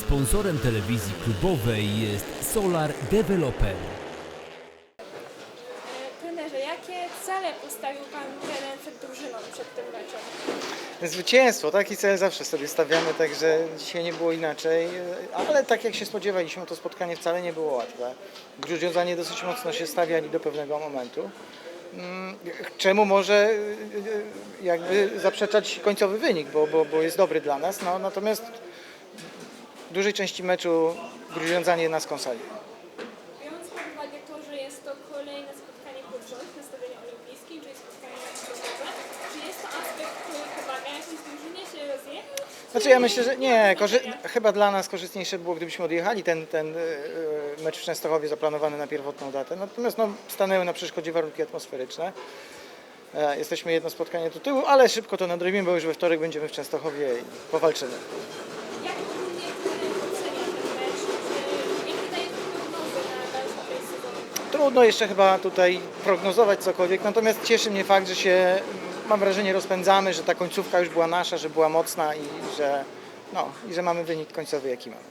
Sponsorem telewizji klubowej jest Solar Developer. Trenerze, jakie cele postawił Pan trener przed drużyną przed tym meczem? Zwycięstwo, taki cel zawsze sobie stawiamy, także dzisiaj nie było inaczej, ale tak jak się spodziewaliśmy, to spotkanie wcale nie było łatwe. Grudziądzanie dosyć mocno się stawiali do pewnego momentu. Mm, Czemu może y, y, jakby zaprzeczać końcowy wynik, bo, bo, bo jest dobry dla nas, no, natomiast w dużej części meczu Grudziądzanie nas kąsali. Biorąc pod uwagę to, że jest to kolejne spotkanie rząd na stadionie olimpijskim, czyli spotkanie czy jest to aspekt, który pomaga jakiejś drużynie się rozjechać? Znaczy ja myślę, że nie, chyba dla nas korzystniejsze było, gdybyśmy odjechali ten, ten e, mecz w Częstochowie zaplanowany na pierwotną datę. Natomiast no, stanęły na przeszkodzie warunki atmosferyczne. E, Jesteśmy jedno spotkanie do tyłu, ale szybko to nadrobimy, bo już we wtorek będziemy w Częstochowie i powalczymy. Jak ogólnie trener ocenia ten mecz? Czy jakie daje prognozy na dalszą część sezonu? Trudno jeszcze chyba tutaj prognozować cokolwiek, natomiast cieszy mnie fakt, że się, mam wrażenie, rozpędzamy, że ta końcówka już była nasza, że była mocna i że, no, i że mamy wynik końcowy, jaki mamy.